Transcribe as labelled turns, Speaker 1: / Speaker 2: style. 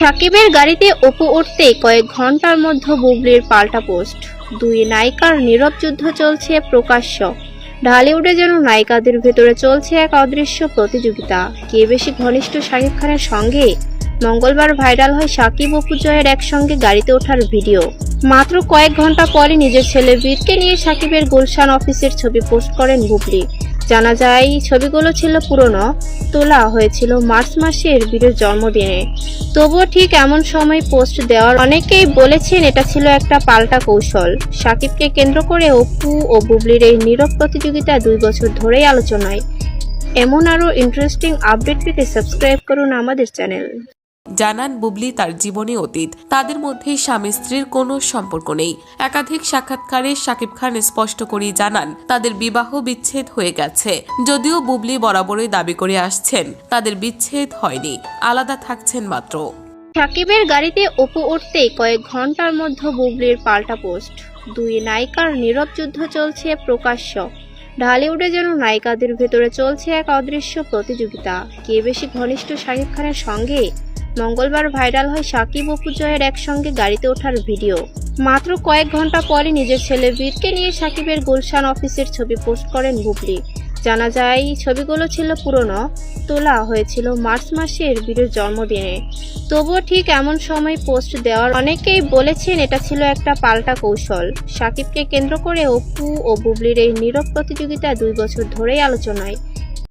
Speaker 1: সাকিবের গাড়িতে অপু উঠতে কয়েক ঘণ্টার মধ্যে বুবলির পাল্টা পোস্ট। দুই নায়িকার নীরব যুদ্ধ চলছে প্রকাশ্য। ঢালিউডে যেন নায়িকাদের ভেতরে চলছে এক অদৃশ্য প্রতিযোগিতা। কে বেশি ঘনিষ্ঠ শাকিব খানের সঙ্গে? মঙ্গলবার ভাইরাল হয় সাকিব অপু জয়ের একসঙ্গে গাড়িতে ওঠার ভিডিও। মাত্র কয়েক ঘণ্টা পরে নিজের ছেলে বীরকে নিয়ে সাকিবের গুলশান অফিসের ছবি পোস্ট করেন বুবলি। জানা যায়, ছবিগুলো ছিল পুরনো। তোলা হয়েছিল মার্চ মাসের বীরের জন্মদিনে। তবুও ঠিক এমন সময় পোস্ট দেওয়ার অনেকেই বলেছেন, এটা ছিল একটা পাল্টা কৌশল। সাকিবকে কেন্দ্র করে অপু ও বুবলির এই নীরব প্রতিযোগিতা দুই বছর ধরেই আলোচনায়। এমন আরও ইন্টারেস্টিং আপডেট পেতে সাবস্ক্রাইব করুন আমাদের চ্যানেল
Speaker 2: জানান বুবলি তার জীবনে অতীত। তাদের মধ্যে স্বামী স্ত্রীর কোনো সম্পর্ক নেই। একাধিক সাক্ষাৎকারে শাকিব খান স্পষ্ট করেই জানান, তাদের বিবাহ বিচ্ছেদ হয়ে গেছে। যদিও বুবলি বরাবরই দাবি করে আসছেন, তাদের বিচ্ছেদ হয়নি। আলাদা থাকছেন মাত্র।
Speaker 1: সাকিবের গাড়িতে অপু উঠতেই কয়েক ঘণ্টার মধ্যে বুবলির পাল্টা পোস্ট। দুই নায়িকার নীরব যুদ্ধ চলছে প্রকাশ্য। ঢালিউডে যেন নায়িকাদের ভেতরে চলছে এক অদৃশ্য প্রতিযোগিতা। কে বেশি ঘনিষ্ঠ শাকিব খানের সঙ্গে? মঙ্গলবার ভাইরাল হয় সাকিব অপু জয়ের একসঙ্গে গাড়িতে ওঠার ভিডিও। মাত্র কয়েক ঘণ্টা পরে নিজের ছেলে বীরকে নিয়ে সাকিবের গুলশান অফিসের ছবি পোস্ট করেন বুবলি জানা যায়, ছবিগুলো ছিল পুরনো, তোলা হয়েছিল মার্চ মাসের বীরের জন্মদিনে। তবুও ঠিক এমন সময় পোস্ট দেওয়ার অনেকেই বলেছেন এটা ছিল একটা পাল্টা কৌশল। সাকিবকে কেন্দ্র করে অপু ও বুবলির এই নীরব প্রতিযোগিতা দুই বছর ধরেই আলোচনায়।